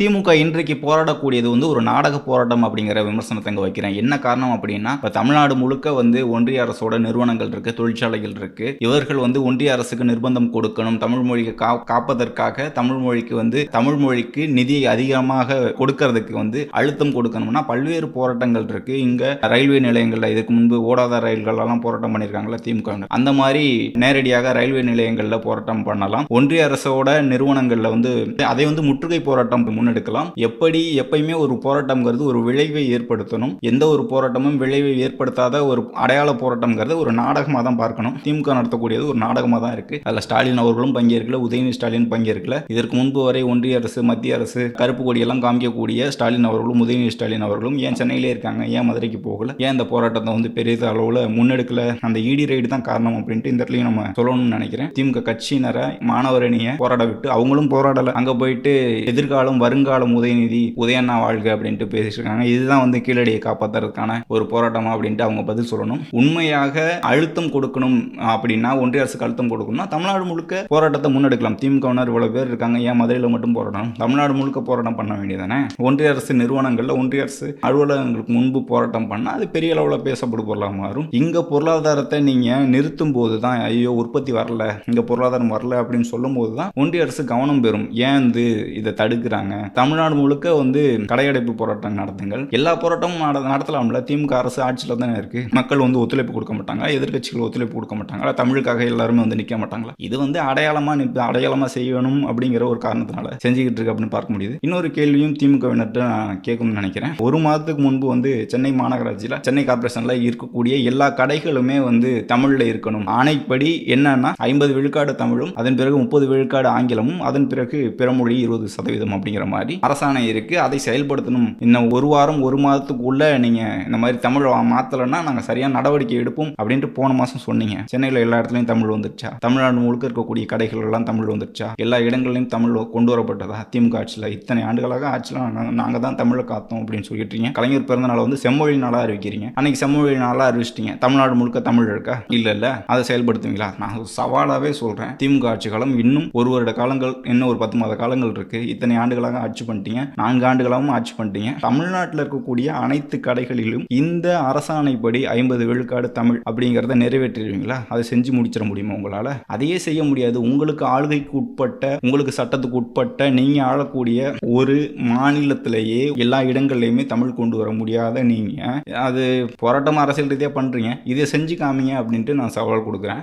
திமுக இன்றைக்கு போராடக்கூடியது வந்து ஒரு நாடக போராட்டம் அப்படிங்கிற விமர்சனத்தை இங்கே வைக்கிறேன். என்ன காரணம் அப்படின்னா இப்போ தமிழ்நாடு முழுக்க வந்து ஒன்றிய அரசோட நிறுவனங்கள் இருக்குது தொழிற்சாலைகள் இருக்குது இவர்கள் வந்து ஒன்றிய அரசுக்கு நிர்பந்தம் கொடுக்கணும் தமிழ் மொழியை கா காப்பதற்காக தமிழ் மொழிக்கு வந்து தமிழ் மொழிக்கு நிதி அதிகமாக கொடுக்கறதுக்கு வந்து அழுத்தம் கொடுக்கணும்னா பல்வேறு போராட்டங்கள் இருக்குது இங்கே ரயில்வே நிலையங்களில் இதுக்கு முன்பு ஓடாத ரயில்களெல்லாம் போராட்டம் பண்ணியிருக்காங்களா திமுக. அந்த மாதிரி நேரடியாக ரயில்வே நிலையங்களில் போராட்டம் பண்ணலாம். ஒன்றிய அரசோட நிறுவனங்களில் வந்து அதை வந்து முற்றுகை போராட்டம் முன்னெடுக்கலாம். எப்படி எப்பயுமே ஒரு போராட்டம்ங்கிறது ஒரு விளைவை ஏற்படுத்தணும். எந்த ஒரு போராட்டமும் விளைவை ஏற்படுத்தாத ஒரு அடையாள போராட்டம்ங்கிறது ஒரு நாடகமாக தான் பார்க்கணும். திமுக நடத்தக்கூடியது ஒரு நாடகமாக தான் இருக்கு. அதில் ஸ்டாலின் அவர்களும் பங்கேற்கல உதயநிதி ஸ்டாலின் பங்கேற்கல. இதற்கு முன்பு வரை ஒன்றிய அரசு மத்திய அரசு கருப்பு கொடியெல்லாம் காமிக்கக்கூடிய ஸ்டாலின் அவர்களும் உதயநிதி ஸ்டாலின் அவர்களும் ஏன் சென்னையிலே இருக்காங்க? ஏன் மதுரைக்கு போகல? ஏன் இந்த போராட்டத்தை வந்து பெரிய அளவில் முன்னெடுக்கல? அந்த இடி ரைடு தான் காரணம் அப்படின்ட்டு இந்த இடத்துலையும் நம்ம சொல்லணும்னு நினைக்கிறேன். திமுக கட்சியினரை மாணவரணியை போராட விட்டு அவங்களும் போராடல. அங்க போயிட்டு எதிர்காலம் வருங்காலம் உதயநிதி உதயண்ணா வாழ்க அப்படின்ட்டு பேசியிருக்காங்க இதுதான் வந்து கீழடியை காப்பாத்துறதுக்கான ஒரு போராட்டமா அப்படின்ட்டு அவங்க பதில் சொல்லணும். உண்மையாக அழுத்தம் கொடுக்கணும் அப்படின்னா ஒன்றிய அரசுக்கு அழுத்தம் கொடுக்கணும்னா தமிழ்நாடு முழுக்க போராட்டத்தை முன்னெடுக்கலாம். திமுகவினர் இவ்வளவு பேர் இருக்காங்க. ஏன் மதுரையில் மட்டும் போராடணும்? தமிழ்நாடு முழுக்க போராட்டம் பண்ண வேண்டியதானே ஒன்றிய அரசு நிறுவனங்களில் ஒன்றிய அரசு அலுவலகங்களுக்கு முன்பு போராட்டம் பண்ணால் அது பெரிய அளவில் பேசப்படும் பொருளாக மாறும். இங்கே பொருளாதாரத்தை நீங்கள் நிறுத்தும் போது தான் ஐயோ உற்பத்தி வரல இங்கே பொருளாதாரம் வரல அப்படின்னு சொல்லும் போது தான் ஒன்றிய அரசு கவனம் பெறும். ஏன் வந்து இதை தடுக்கிறாங்க? தமிழ்நாடு முழுக்க வந்து கடையடைப்பு போராட்டம் நடத்துங்கள். எல்லா போராட்டமும் நட- நடத்தலாம்ல. திமுக அரசு ஆட்சியில் தானே இருக்கு. மக்கள் வந்து ஒத்துழைப்பு கொடுக்க மாட்டாங்க எதிர்க்கட்சிகள் ஒத்துழைப்பு கொடுக்க மாட்டாங்க தமிழுக்காக எல்லாருமே வந்து நிற்க மாட்டாங்களா? இது வந்து அடையாளமா நிப்ப அடையாளமா செய்யணும் அப்படிங்கிற ஒரு காரணத்தினால செஞ்சுக்கிட்டு இருக்கு அப்படின்னு பார்க்க முடியுது. இன்னொரு கேள்வியும் திமுகவினர்கிட்ட நான் கேட்கணும்னு நினைக்கிறேன். ஒரு மாதத்துக்கு முன்பு வந்து சென்னை மாநகராட்சியில் சென்னை கார்பரேஷன்ல இருக்கக்கூடிய எல்லா கடைகளுமே வந்து தமிழ்ல இருக்கணும். ஆணைப்படி என்னன்னா ஐம்பது விழுக்காடு தமிழும் அதன் பிறகு முப்பது விழுக்காடு ஆங்கிலமும் அதன் பிறகு பிறமொழி இருபது சதவீதம் அப்படிங்கிற மாதிரி அரசாணை இருக்கு. அதை செயல்படுத்தணும். இன்னும் ஒரு வாரம் ஒரு மாதத்துக்குள்ள நீங்க இந்த மாதிரி தமிழ் மாத்தலைன்னா நாங்க சரியான நடவடிக்கை எடுப்போம் அப்படின்ட்டு போன மாசம் சொன்னீங்க. சென்னையில் எல்லா இடத்துலயும் தமிழ் வந்துருச்சா? தமிழ்நாடு முழுக்க இருக்கக்கூடிய கடைகள் எல்லாம் தமிழ் வந்துருச்சா? எல்லா இடங்கள்லையும் தமிழ் கொண்டு வரப்பட்டதா? திமுக ஆட்சியில் இத்தனை ஆண்டுகளாக ஆட்சியில் நாங்க- தான் தமிழை காத்தோம் அப்படின்னு சொல்லிட்டு கலைஞர் பிறந்த நாளை வந்து செம்மொழி நாளா அறிவிக்கிறீங்க. அன்னைக்கு செம்மொழி நாளா அறிவிச்சிட்டீங்க. தமிழ்நாடு முழுக்க தமிழ் இருக்கா? இல்ல இல்ல. அதை செயல்படுத்துவீங்களா? நான் சவாலாகவே சவாலாவே சொல்றேன். திமுக ஆட்சி காலம் இன்னும் ஒரு வருட காலங்கள் இன்னும் ஒரு பத்து மாத காலங்கள் இருக்கு. இத்தனை ஆண்டுகளாக ஆட்சி பண்ணிட்டீங்க. நான்கு ஆண்டுகளாகவும் ஆட்சி பண்ணிட்டீங்க. தமிழ்நாட்டில் இருக்கக்கூடிய அனைத்து கடைகளிலும் இந்த அரசாணைப்படி ஐம்பது விழுக்காடு தமிழ் அப்படிங்கிறத நிறைவேற்றிடுவீங்களா? அதை செஞ்சு முடிச்சிட முடியுமா உங்களால்? அதையே செய்ய முடியாது. உங்களுக்கு ஆளுகைக்கு உட்பட்ட உங்களுக்கு சட்டத்துக்கு உட்பட்ட நீங்கள் ஆளக்கூடிய ஒரு மாநிலத்திலேயே எல்லா இடங்கள்லையுமே தமிழ் கொண்டு வர முடியாத நீங்கள் அது போராட்டம் அரசியல் ரீதியாக பண்ணுறீங்க இதை செஞ்சு காமிங்க அப்படின்ட்டு நான் சவால் கொடுக்குறேன்.